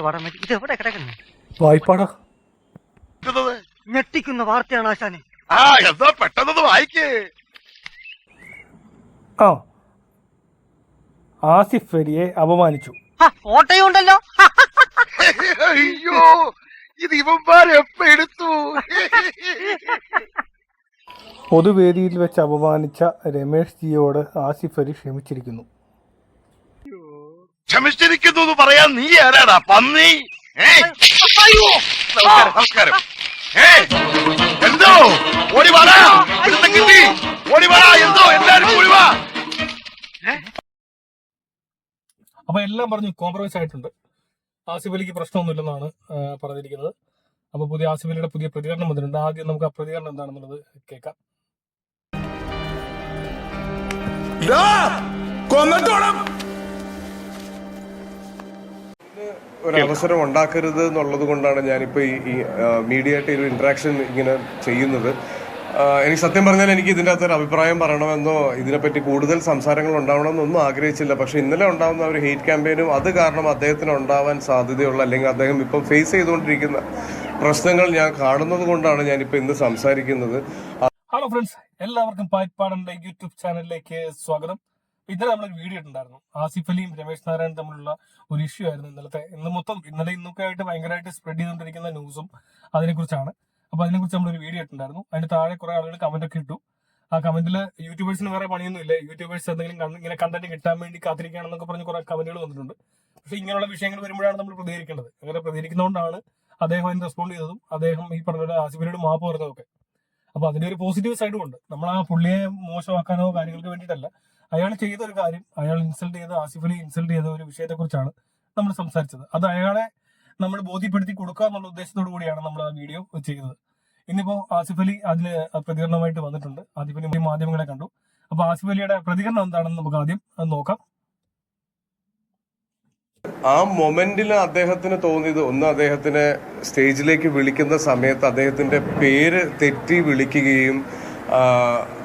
ഇത് എവിടെ കിടക്കുന്നു? വായ്പാടാ. ഞെട്ടിക്കുന്ന വാർത്തയാണ് ആശാനെ. ആ എന്താ പെട്ടെന്ന് വായിക്കേ. ആ. ആസിഫ് അലിയെ അപമാനിച്ചു. ആ, ഓട്ടയും അയ്യോ ഇത് ഇവന്മാരെ എപ്പ എടുത്തു? പൊതുവേദിയിൽ വെച്ച് അപമാനിച്ച രമേഷ് ജിയോട് ആസിഫ് അലി ക്ഷമിച്ചിരിക്കുന്നു. ക്ഷമിച്ചിരിക്കുന്നു എന്ന് പറയാൻ നീ ആരാടാ? പന്നി! നമസ്കാരം എന്തോ? ഓടി വാടാ കിട്ടി. ഓടി വാടാ എന്തോ? എല്ലാരും ഓടി വാ. അപ്പൊ എല്ലാം പറഞ്ഞു കോംപ്രമൈസ് ആയിട്ടുണ്ട്. ആസിഫ് അലിക്ക് പ്രശ്നമൊന്നുമില്ലെന്നാണ് പറഞ്ഞിരിക്കുന്നത്. അപ്പൊ പുതിയ ആസിഫ് അലിയുടെ പുതിയ പ്രതികരണം വന്നിട്ടുണ്ട്. ആദ്യം നമുക്ക് ആ പ്രതികരണം എന്താണെന്നുള്ളത് കേൾക്കാം. ഒരു അവസരം ഉണ്ടാക്കരുത് എന്നുള്ളത് കൊണ്ടാണ് ഞാനിപ്പോ ഈ ഈ മീഡിയ ആയിട്ട് ഒരു ഇന്ററാക്ഷൻ ഇങ്ങനെ ചെയ്യുന്നത്. എനിക്ക് സത്യം പറഞ്ഞാൽ എനിക്ക് ഇതിന്റെ അകത്ത് ഒരു അഭിപ്രായം പറയണമെന്നോ ഇതിനെപ്പറ്റി കൂടുതൽ സംസാരങ്ങൾ ഉണ്ടാവണമെന്നൊന്നും ആഗ്രഹിച്ചില്ല. പക്ഷെ ഇന്നലെ ഉണ്ടാവുന്ന ഒരു ഹെയ്റ്റ് ക്യാമ്പയിനും അത് കാരണം അദ്ദേഹത്തിന് ഉണ്ടാവാൻ സാധ്യതയുള്ള അല്ലെങ്കിൽ അദ്ദേഹം ഇപ്പം ഫേസ് ചെയ്തുകൊണ്ടിരിക്കുന്ന പ്രശ്നങ്ങൾ ഞാൻ കാണുന്നത് കൊണ്ടാണ് ഞാനിപ്പോൾ ഇന്ന് സംസാരിക്കുന്നത്. ഹലോ ഫ്രണ്ട്സ് എല്ലാവർക്കും പായ്പാടന്റെ യൂട്യൂബ് ചാനലിലേക്ക് സ്വാഗതം. ഇന്നലെ നമ്മളൊരു വീഡിയോ ഇട്ടുണ്ടായിരുന്നു ആസിഫ് അലിയും രമേശ് നാരായണൻ തമ്മിലുള്ള ഒരു ഇഷ്യൂ ആയിരുന്നു ഇന്നലത്തെ. ഇന്ന് മൊത്തം ഇന്നലെ ഇന്നൊക്കെ ആയിട്ട് ഭയങ്കരമായിട്ട് സ്പ്രെഡ് ചെയ്തുകൊണ്ടിരിക്കുന്ന ന്യൂസും അതിനെക്കുറിച്ചാണ്. അപ്പൊ അതിനെക്കുറിച്ച് നമ്മളൊരു വീഡിയോ ഇട്ടുണ്ടായിരുന്നു അതിന്റെ താഴെ കുറെ ആളുകൾ കമന്റ് ഒക്കെ ഇട്ടു. ആ കമന്റിൽ യൂട്യൂബേഴ്സിന് വേറെ പണിയൊന്നും ഇല്ല യൂട്യൂബേഴ്സ് എന്തെങ്കിലും ഇങ്ങനെ കണ്ടന്റ് കിട്ടാൻ വേണ്ടി കാത്തിരിക്കുകയാണെന്നൊക്കെ പറഞ്ഞ് കുറെ കമന്റുകൾ വന്നിട്ടുണ്ട്. പക്ഷെ ഇങ്ങനെയുള്ള വിഷയങ്ങൾ വരുമ്പോഴാണ് നമ്മൾ പ്രതികരിക്കേണ്ടത്. അങ്ങനെ പ്രതികരിക്കുന്നതുകൊണ്ടാണ് അദ്ദേഹം അതിന് റെസ്പോണ്ട് ചെയ്തതും അദ്ദേഹം ഈ പറഞ്ഞ ആസിഫിനോട് മാപ്പ് പറഞ്ഞതൊക്കെ അപ്പൊ അതിന്റെ ഒരു പോസിറ്റീവ് സൈഡും ഉണ്ട്. നമ്മൾ ആ പുള്ളിയെ മോശമാക്കാനോ കാര്യങ്ങൾക്ക് വേണ്ടിയിട്ടല്ല. അയാൾ ചെയ്ത ഒരു കാര്യം അയാൾ ഇൻസൾട്ട് ചെയ്ത ആസിഫ് അലി ഇൻസൾട്ട് ചെയ്ത ഒരു വിഷയത്തെ കുറിച്ചാണ് നമ്മൾ സംസാരിച്ചത്. അത് അയാളെ നമ്മൾ ബോധ്യപ്പെടുത്തി കൊടുക്കുക എന്നുള്ള ഉദ്ദേശത്തോടു കൂടിയാണ് നമ്മൾ ആ വീഡിയോ ചെയ്തത്. ഇന്നിപ്പോ ആസിഫ് അലി അതിന് പ്രതികരണമായിട്ട് വന്നിട്ടുണ്ട്. ആസിഫ് അലി മാധ്യമങ്ങളെ കണ്ടു. അപ്പൊ ആസിഫ് അലിയുടെ പ്രതികരണം എന്താണെന്ന് നമുക്ക് ആദ്യം നോക്കാം. ആ മൊമെന്റിൽ അദ്ദേഹത്തിന് തോന്നിയത് ഒന്ന് അദ്ദേഹത്തിനെ സ്റ്റേജിലേക്ക് വിളിക്കുന്ന സമയത്ത് അദ്ദേഹത്തിന്റെ പേര് തെറ്റി വിളിക്കുകയും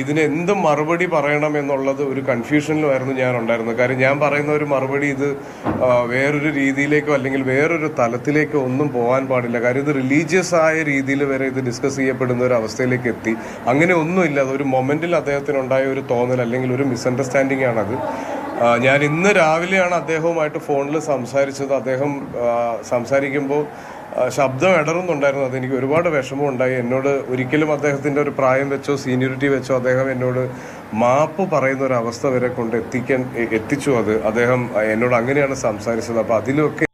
ഇതിന് എന്ത് മറുപടി പറയണം എന്നുള്ളത് ഒരു കൺഫ്യൂഷനിലുമായിരുന്നു ഞാൻ ഉണ്ടായിരുന്നത് കാര്യം ഞാൻ പറയുന്ന ഒരു മറുപടി ഇത് വേറൊരു രീതിയിലേക്കോ അല്ലെങ്കിൽ വേറൊരു തലത്തിലേക്കോ ഒന്നും പോകാൻ പാടില്ല. കാര്യം ഇത് റിലീജിയസ് ആയ രീതിയിൽ വരെ ഇത് ഡിസ്കസ് ചെയ്യപ്പെടുന്ന ഒരു അവസ്ഥയിലേക്ക് എത്തി. അങ്ങനെ ഒന്നുമില്ല. അത് ഒരു മൊമെന്റിൽ അദ്ദേഹത്തിനുണ്ടായ ഒരു തോന്നൽ അല്ലെങ്കിൽ ഒരു മിസ്അണ്ടർസ്റ്റാൻഡിംഗ് ആണത്. ഞാൻ ഇന്ന് രാവിലെയാണ് അദ്ദേഹവുമായിട്ട് ഫോണിൽ സംസാരിച്ചത്. അദ്ദേഹം സംസാരിക്കുമ്പോൾ ശബ്ദം ഇടറുന്നുണ്ടായിരുന്നു. അതെനിക്ക് ഒരുപാട് വിഷമം ഉണ്ടായി എന്നോട് ഒരിക്കലും അദ്ദേഹത്തിന്റെ ഒരു പ്രായം വെച്ചോ സീനിയോറിറ്റി വെച്ചോ അദ്ദേഹം എന്നോട് മാപ്പ് പറയുന്ന ഒരു അവസ്ഥ വരെ കൊണ്ട് എത്തിക്കാൻ എത്തിച്ചു. അത് അദ്ദേഹം എന്നോട് അങ്ങനെയാണ് സംസാരിച്ചത്. അപ്പൊ അതിലൊക്കെ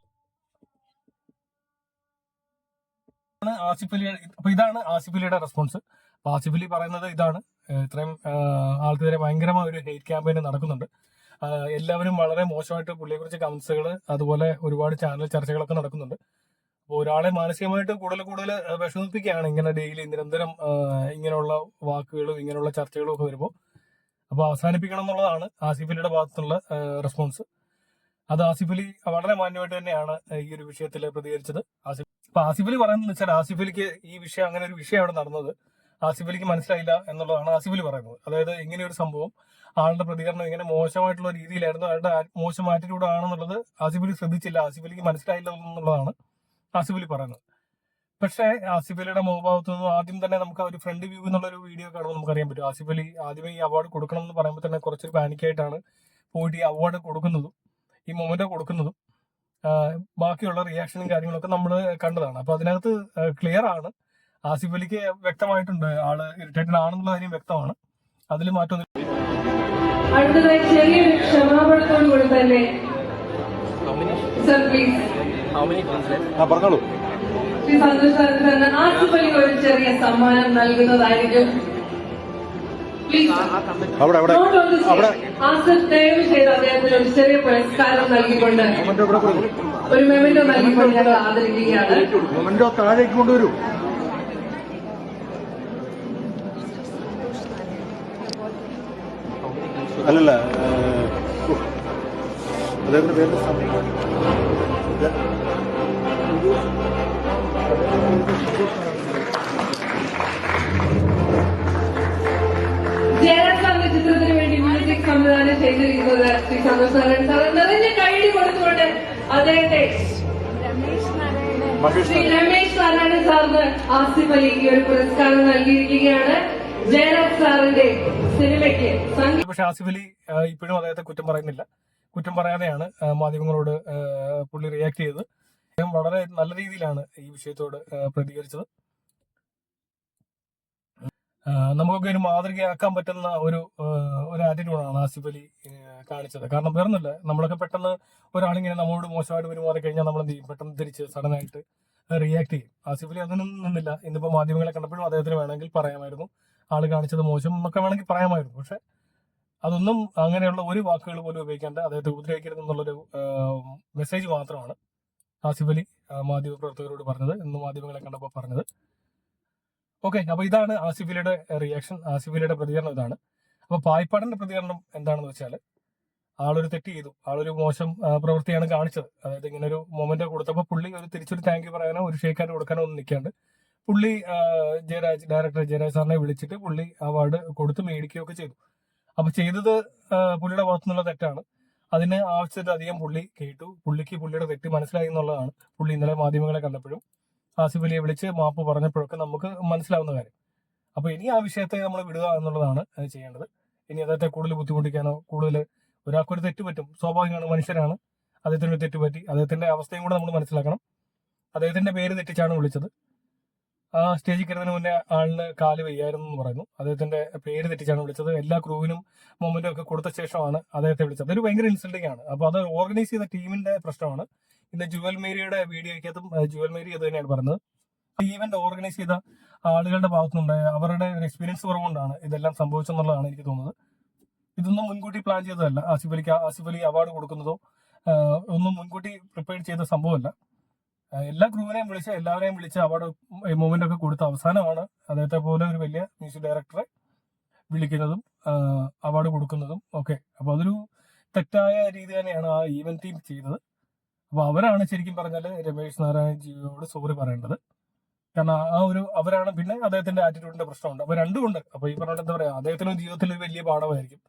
ആസിഫ് അലി ഇതാണ് ആസിഫ് അലിയുടെ റെസ്പോൺസ്. അപ്പൊ ആസിഫ് അലി പറയുന്നത് ഇതാണ്. ഇത്രയും ആൾക്കെതിരെ ഭയങ്കരമായ ഒരു ഹെയ്റ്റ് ക്യാമ്പയിൻ നടക്കുന്നുണ്ട്. എല്ലാവരും വളരെ മോശമായിട്ട് പുള്ളിയെ കുറിച്ച് കമന്റ്സുകൾ അതുപോലെ ഒരുപാട് ചാനൽ ചർച്ചകളൊക്കെ നടക്കുന്നുണ്ട്. അപ്പോൾ ഒരാളെ മാനസികമായിട്ട് കൂടുതൽ കൂടുതൽ വിഷമിപ്പിക്കുകയാണ് ഇങ്ങനെ ഡെയിലി നിരന്തരം ഇങ്ങനെയുള്ള വാക്കുകളും ഇങ്ങനെയുള്ള ചർച്ചകളും ഒക്കെ വരുമ്പോൾ. അപ്പോൾ അവസാനിപ്പിക്കണം എന്നുള്ളതാണ് ആസിഫ് അലിയുടെ ഭാഗത്തുള്ള റെസ്പോൺസ് അത് ആസിഫ് അലി വളരെ മാന്യമായിട്ട് തന്നെയാണ് ഈ ഒരു വിഷയത്തിൽ പ്രതികരിച്ചത്. ആസിഫ് അപ്പൊ ആസിഫ് അലി പറയുന്നത് വെച്ചാൽ ആസിഫ് അലിക്ക് ഈ വിഷയം അങ്ങനെ ഒരു വിഷയം അവിടെ നടന്നത്. ആസിഫ് അലിക്ക് മനസ്സിലായില്ല എന്നുള്ളതാണ് ആസിഫലി പറയുന്നത്. അതായത് ഇങ്ങനെ ഒരു സംഭവം ആളുടെ പ്രതികരണം ഇങ്ങനെ മോശമായിട്ടുള്ള രീതിയിലായിരുന്നു. അയാളുടെ ആ- മോശം ആറ്റിറ്റ്യൂഡ് ആണെന്നുള്ളത് ആസിഫലി ശ്രദ്ധിച്ചില്ല. ആസിഫലിക്ക് മനസ്സിലായില്ല എന്നുള്ളതാണ് ആസിഫലി പറയുന്നത്. പക്ഷേ ആസിഫ് അലിയുടെ മുഖഭാവത്ത് നിന്നും ആദ്യം തന്നെ നമുക്ക് ഒരു ഫ്രണ്ട് വ്യൂ എന്നുള്ള ഒരു വീഡിയോ കാണുമ്പോൾ നമുക്ക് അറിയാൻ പറ്റും. ആസിഫലി ആദ്യമേ ഈ അവാർഡ് കൊടുക്കണം എന്ന് പറയുമ്പോൾ തന്നെ കുറച്ചൊരു പാനിക്കായിട്ടാണ് പോയിട്ട് ഈ അവാർഡ് കൊടുക്കുന്നതും ഈ മൊമെന്റ് കൊടുക്കുന്നതും. ബാക്കിയുള്ള റിയാക്ഷനും കാര്യങ്ങളൊക്കെ നമ്മൾ കണ്ടതാണ്. അപ്പൊ അതിനകത്ത് ക്ലിയർ ആണ് ആസിഫ് അലിക്ക് വ്യക്തമായിട്ടുണ്ട് ആൾ ഇറിറ്റേറ്റഡ് ആണെന്നുള്ള കാര്യം വ്യക്തമാണ്. അതിൽ മാറ്റം അടുത്തതായി ചെറിയൊരു ക്ഷമാപണത്തോടു കൂടി തന്നെ. സർ പ്ലീസ് പറഞ്ഞോളൂ. ശ്രീ സന്തോഷ് സാറിന് തന്നെ ആസിഫ് ഒരു ചെറിയ സമ്മാനം നൽകുന്നതായിരിക്കും. പ്ലീസ് അവിടെ അവിടെ. ആസിഫ് ദയവ് ചെയ്ത് അദ്ദേഹത്തിന് ഒരു ചെറിയ പുരസ്കാരം നൽകിക്കൊണ്ട് ഒരു മെമന്റോ നൽകിക്കൊണ്ട് ഞങ്ങൾ ആദരിക്കുകയാണ്. മൊമെന്റോ താഴേക്ക് കൊണ്ടുവരൂ. അല്ലല്ല. അദ്ദേഹത്തിന്റെ പേര് ചിത്രത്തിന് വേണ്ടി മ്യൂസിക് സംവിധാനം ചെയ്തിരിക്കുന്നത് ശ്രീ സന്തോഷ് സാറൻ സാർ നിറഞ്ഞ കൊടുത്തുകൊണ്ട് അദ്ദേഹത്തെ ശ്രീ രമേശ് നാരായണൻ സാറിന് ആസിഫ് അലി ഈ ഒരു പുരസ്കാരം നൽകിയിരിക്കുകയാണ്. സംഗീത പക്ഷെ ആസിഫ് അലി ഇപ്പോഴും അദ്ദേഹത്തെ കുറ്റം പറയുന്നില്ല. കുറ്റം പറയാതെയാണ് മാധ്യമങ്ങളോട് പുള്ളി റിയാക്ട് ചെയ്തത്. അദ്ദേഹം വളരെ നല്ല രീതിയിലാണ് ഈ വിഷയത്തോട് പ്രതികരിച്ചത്. നമുക്കൊക്കെ ഒരു മാതൃകയാക്കാൻ പറ്റുന്ന ഒരു ഒരു ആറ്റിറ്റ്യൂഡാണ് ആസിഫ് അലി കാണിച്ചത്. കാരണം വേറൊന്നുമില്ല. നമ്മളൊക്കെ പെട്ടെന്ന് ഒരാളിങ്ങനെ നമ്മളോട് മോശമായിട്ട് പെരുമാറി കഴിഞ്ഞാൽ നമ്മൾ എന്ത് ചെയ്യും? പെട്ടെന്ന് തിരിച്ച് സഡനായിട്ട് റിയാക്ട് ചെയ്യും. ആസിഫ് അലി അതിനൊന്നും നിന്നില്ല. ഇന്നിപ്പോൾ മാധ്യമങ്ങളെ കണ്ടപ്പോഴും അദ്ദേഹത്തിന് വേണമെങ്കിൽ പറയാമായിരുന്നു. ആൾ കാണിച്ചത് മോശം എന്നൊക്കെ വേണമെങ്കിൽ പറയാമായിരുന്നു. പക്ഷെ അതൊന്നും അങ്ങനെയുള്ള ഒരു വാക്കുകൾ പോലും ഉപയോഗിക്കാണ്ട് അദ്ദേഹത്തെ ഉപദ്രവിക്കരുത് എന്നുള്ളൊരു മെസ്സേജ് മാത്രമാണ് ആസിഫ് അലി മാധ്യമ പ്രവർത്തകരോട് പറഞ്ഞത് ഇന്ന് മാധ്യമങ്ങളെ കണ്ടപ്പോൾ പറഞ്ഞത്. ഓക്കെ അപ്പൊ ഇതാണ് ആസിഫ് അലിയുടെ റിയാക്ഷൻ ആസിഫ് അലിയുടെ പ്രതികരണം ഇതാണ്. അപ്പൊ പായ്പാടന്റെ പ്രതികരണം എന്താണെന്ന് വെച്ചാൽ ആളൊരു തെറ്റ് ചെയ്തു ആളൊരു മോശം പ്രവൃത്തിയാണ് കാണിച്ചത്. അതായത് ഇങ്ങനെ ഒരു മൊമെന്റ് കൊടുത്തപ്പോൾ പുള്ളി ഒരു തിരിച്ചൊരു താങ്ക് യു പറയാനോ ഒരു ഷേക്കാനോ കൊടുക്കാനോ ഒന്നും നിൽക്കാണ്ട് പുള്ളി ജയരാജ് ഡയറക്ടർ ജയരാജ് സാറിനെ വിളിച്ചിട്ട് പുള്ളി അവാർഡ് കൊടുത്ത് മേടിക്കുകയൊക്കെ ചെയ്തു. അപ്പൊ ചെയ്തത് പുള്ളിയുടെ ഭാഗത്തു നിന്നുള്ള തെറ്റാണ്. അതിന് ആവശ്യത്തിലധികം പുള്ളി കേട്ടു. പുള്ളിക്ക് പുള്ളിയുടെ തെറ്റ് മനസ്സിലായി എന്നുള്ളതാണ്. പുള്ളി ഇന്നലെ മാധ്യമങ്ങളെ കണ്ടപ്പോഴും ആസിഫ് അലിയെ വിളിച്ച് മാപ്പ് പറഞ്ഞപ്പോഴൊക്കെ നമുക്ക് മനസ്സിലാവുന്ന കാര്യം. അപ്പൊ ഇനി ആ വിഷയത്തെ നമ്മൾ വിടുക എന്നുള്ളതാണ് ചെയ്യേണ്ടത്. ഇനി അദ്ദേഹത്തെ കൂടുതൽ ബുദ്ധിമുട്ടിക്കാനോ കൂടുതൽ ഒരാൾക്കൊരു തെറ്റ് പറ്റും. സ്വാഭാവികമാണ് മനുഷ്യരാണ്. അദ്ദേഹത്തിന് ഒരു തെറ്റ് പറ്റി. അദ്ദേഹത്തിന്റെ അവസ്ഥയും കൂടെ നമ്മൾ മനസ്സിലാക്കണം. അദ്ദേഹത്തിന്റെ പേര് തെറ്റിച്ചാണ് വിളിച്ചത്. ആ സ്റ്റേജിൽ കയറുന്നതിന് മുന്നേ ആളിന് കാൽ വയ്യായിരുന്നു എന്ന് പറയുന്നു. അദ്ദേഹത്തിന്റെ പേര് തെറ്റിച്ചാണ് വിളിച്ചത്. എല്ലാ ക്രൂവിനും മൊമെന്റും ഒക്കെ കൊടുത്ത ശേഷമാണ് അദ്ദേഹത്തെ വിളിച്ചത്. അതൊരു ഭയങ്കര ഇൻസൾട്ടിംഗ് ആണ്. അപ്പൊ അത് ഓർഗനൈസ് ചെയ്ത ടീമിന്റെ പ്രശ്നമാണ്. ഇന്ന് ജുവൽ മേരിയുടെ വീഡിയോയ്ക്കകത്തും ജുവൽ മേരി അത് തന്നെയാണ് പറഞ്ഞത്. ഈവന്റ് ഓർഗനൈസ് ചെയ്ത ആളുകളുടെ ഭാഗത്തുനിന്നുണ്ടായ അവരുടെ ഒരു എക്സ്പീരിയൻസ് കുറവുകൊണ്ടാണ് ഇതെല്ലാം സംഭവിച്ചെന്നുള്ളതാണ് എനിക്ക് തോന്നുന്നത്. ഇതൊന്നും മുൻകൂട്ടി പ്ലാൻ ചെയ്തതല്ല. ആസിഫ് അലിക്ക് ആസിഫ് അലി അവാർഡ് കൊടുക്കുന്നതോ ഒന്നും മുൻകൂട്ടി പ്രിപ്പയർ ചെയ്ത സംഭവമല്ല. എല്ലാ ക്രൂവിനെയും വിളിച്ച് എല്ലാവരെയും വിളിച്ച് അവാർഡ് മൂവ്മെന്റ് ഒക്കെ കൊടുത്ത അവസാനമാണ് അദ്ദേഹത്തെ പോലെ ഒരു വലിയ മ്യൂസിക് ഡയറക്ടറെ വിളിക്കുന്നതും അവാർഡ് കൊടുക്കുന്നതും ഒക്കെ. അപ്പൊ അതൊരു തെറ്റായ രീതി തന്നെയാണ് ആ ഈവന്റ് ടീം ചെയ്തത്. അപ്പൊ അവരാണ് ശരിക്കും പറഞ്ഞാൽ രമേശ് നാരായൺ ജിയോട് സോറി പറയേണ്ടത്. കാരണം ആ ഒരു അവരാണ് പിന്നെ അദ്ദേഹത്തിന്റെ ആറ്റിറ്റ്യൂഡിന്റെ പ്രശ്നമുണ്ട്. അപ്പൊ രണ്ടും ഉണ്ട് അപ്പൊ ഈ പറഞ്ഞ എന്താ പറയാ അദ്ദേഹത്തിന് ജീവിതത്തിൽ ഒരു വലിയ പാഠമായിരിക്കും.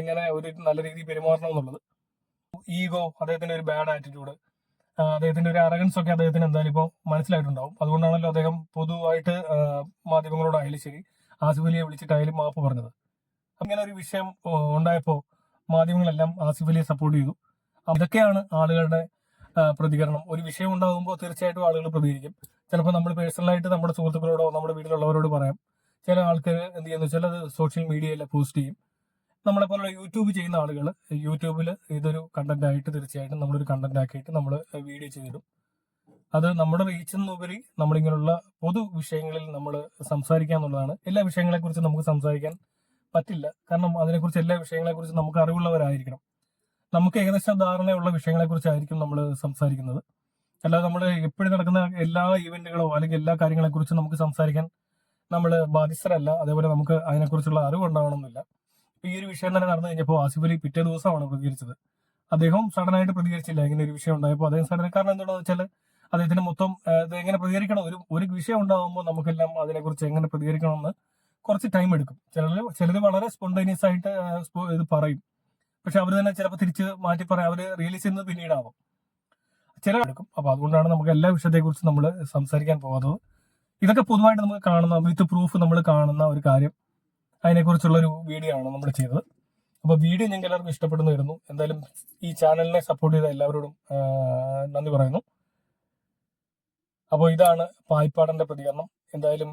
എങ്ങനെ ഒരു നല്ല രീതിയിൽ പെരുമാറണം എന്നുള്ളത്. ഈഗോ അദ്ദേഹത്തിന്റെ ഒരു ബാഡ് ആറ്റിറ്റ്യൂഡ് അദ്ദേഹത്തിന്റെ ഒരു അറഗൻസ് ഒക്കെ അദ്ദേഹത്തിന് എന്തായാലും ഇപ്പോൾ മനസ്സിലായിട്ടുണ്ടാവും. അതുകൊണ്ടാണല്ലോ അദ്ദേഹം പൊതുവായിട്ട് മാധ്യമങ്ങളോടായാലും ശരി ആസിഫ് അലിയെ വിളിച്ചിട്ടായാലും മാപ്പ് പറഞ്ഞത്. അങ്ങനെ ഒരു വിഷയം ഉണ്ടായപ്പോൾ മാധ്യമങ്ങളെല്ലാം ആസിഫ് അലിയെ സപ്പോർട്ട് ചെയ്തു. അതൊക്കെയാണ് ആളുകളുടെ പ്രതികരണം. ഒരു വിഷയം ഉണ്ടാകുമ്പോൾ തീർച്ചയായിട്ടും ആളുകൾ പ്രതികരിക്കും. ചിലപ്പോൾ നമ്മൾ പേഴ്സണലായിട്ട് നമ്മുടെ സുഹൃത്തുക്കളോടോ നമ്മുടെ വീട്ടിലുള്ളവരോട് പറയാം. ചില ആൾക്കാർ എന്ത് ചെയ്യുന്നു വെച്ചാൽ സോഷ്യൽ മീഡിയയിൽ പോസ്റ്റ് ചെയ്യും. നമ്മളെ പോലുള്ള യൂട്യൂബ് ചെയ്യുന്ന ആളുകൾ യൂട്യൂബിൽ ഇതൊരു കണ്ടന്റ് ആയിട്ട് തീർച്ചയായിട്ടും നമ്മളൊരു കണ്ടന്റ് ആക്കിയിട്ട് നമ്മൾ വീഡിയോ ചെയ്തിടും. അത് നമ്മുടെ റീച്ചെന്നുപരി നമ്മളിങ്ങനെയുള്ള പൊതു വിഷയങ്ങളിൽ നമ്മൾ സംസാരിക്കുക എന്നുള്ളതാണ്. എല്ലാ വിഷയങ്ങളെ കുറിച്ച് നമുക്ക് സംസാരിക്കാൻ പറ്റില്ല. കാരണം അതിനെക്കുറിച്ച് എല്ലാ വിഷയങ്ങളെ കുറിച്ച് നമുക്ക് അറിവുള്ളവരായിരിക്കണം. നമുക്ക് ഏകദേശം ധാരണയുള്ള വിഷയങ്ങളെ കുറിച്ചായിരിക്കും നമ്മൾ സംസാരിക്കുന്നത്. അല്ലാതെ നമ്മൾ എപ്പോഴും നടക്കുന്ന എല്ലാ ഇവന്റുകളോ അല്ലെങ്കിൽ എല്ലാ കാര്യങ്ങളെ കുറിച്ചും നമുക്ക് സംസാരിക്കാൻ നമ്മൾ ബാധ്യസ്ഥരല്ല. അതേപോലെ നമുക്ക് അതിനെക്കുറിച്ചുള്ള അറിവ് ഉണ്ടാവണമെന്നില്ല. ഇപ്പൊ ഈ ഒരു വിഷയം തന്നെ നടന്നു കഴിഞ്ഞപ്പോൾ ആസിഫ് അലി പിറ്റേ ദിവസമാണ് പ്രതികരിച്ചത്. അദ്ദേഹം സഡൻ ആയിട്ട് പ്രതികരിച്ചില്ല ഇങ്ങനെ ഒരു വിഷയം ഉണ്ടായപ്പോൾ അദ്ദേഹം സഡൻ കാരണം എന്താണെന്ന് വെച്ചാൽ അദ്ദേഹത്തിന് മൊത്തം ഇത് എങ്ങനെ പ്രതികരിക്കണം? ഒരു ഒരു വിഷയം ഉണ്ടാകുമ്പോൾ നമുക്കെല്ലാം അതിനെക്കുറിച്ച് എങ്ങനെ പ്രതികരിക്കണമെന്ന് കുറച്ച് ടൈം എടുക്കും. ചിലർ ചിലത് വളരെ സ്പോണ്ടേനിയസ് ആയിട്ട് ഇത് പറയും. പക്ഷെ അവർ തന്നെ ചിലപ്പോൾ തിരിച്ച് മാറ്റി പറയാം. അവർ റിയലൈസ് ചെയ്യുന്നത് പിന്നീടാവും. ചില എടുക്കും. അപ്പൊ അതുകൊണ്ടാണ് നമുക്ക് എല്ലാ വിഷയത്തെക്കുറിച്ച് നമ്മൾ സംസാരിക്കാൻ പോകാത്തത് ഇതൊക്കെ പൊതുവായിട്ട് നമുക്ക് കാണുന്ന വിത്ത് പ്രൂഫ് നമ്മൾ കാണുന്ന ഒരു കാര്യം. അതിനെക്കുറിച്ചുള്ള ഒരു വീഡിയോ ആണ് നമ്മൾ ചെയ്തത്. അപ്പോൾ വീഡിയോ ഞങ്ങൾക്ക് എല്ലാവർക്കും ഇഷ്ടപ്പെടുന്നു വരുന്നു എന്തായാലും ഈ ചാനലിനെ സപ്പോർട്ട് ചെയ്ത എല്ലാവരോടും നന്ദി പറയുന്നു. അപ്പോൾ ഇതാണ് പായ്പാടന്റെ പ്രതികരണം. എന്തായാലും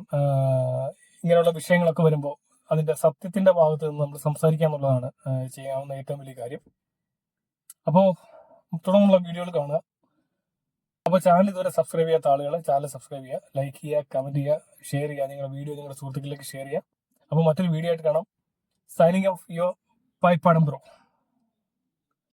ഇങ്ങനെയുള്ള വിഷയങ്ങളൊക്കെ വരുമ്പോൾ അതിന്റെ സത്യത്തിന്റെ ഭാഗത്ത് നിന്ന് നമ്മൾ സംസാരിക്കുക എന്നുള്ളതാണ് ചെയ്യാവുന്ന ഏറ്റവും വലിയ കാര്യം. അപ്പോൾ തുടർന്നുള്ള വീഡിയോകൾ കാണുക. അപ്പോൾ ചാനൽ ഇതുവരെ സബ്സ്ക്രൈബ് ചെയ്യാത്ത ആളുകൾ ചാനൽ സബ്സ്ക്രൈബ് ചെയ്യുക ലൈക്ക് ചെയ്യുക കമന്റ് ചെയ്യുക ഷെയർ ചെയ്യുക നിങ്ങളുടെ വീഡിയോ നിങ്ങളുടെ സുഹൃത്തുക്കളിലേക്ക് ഷെയർ ചെയ്യുക. അപ്പോൾ മറ്റൊരു വീഡിയോ ആയിട്ട് കാണാം. Signing off your പൈപ്പാടം bro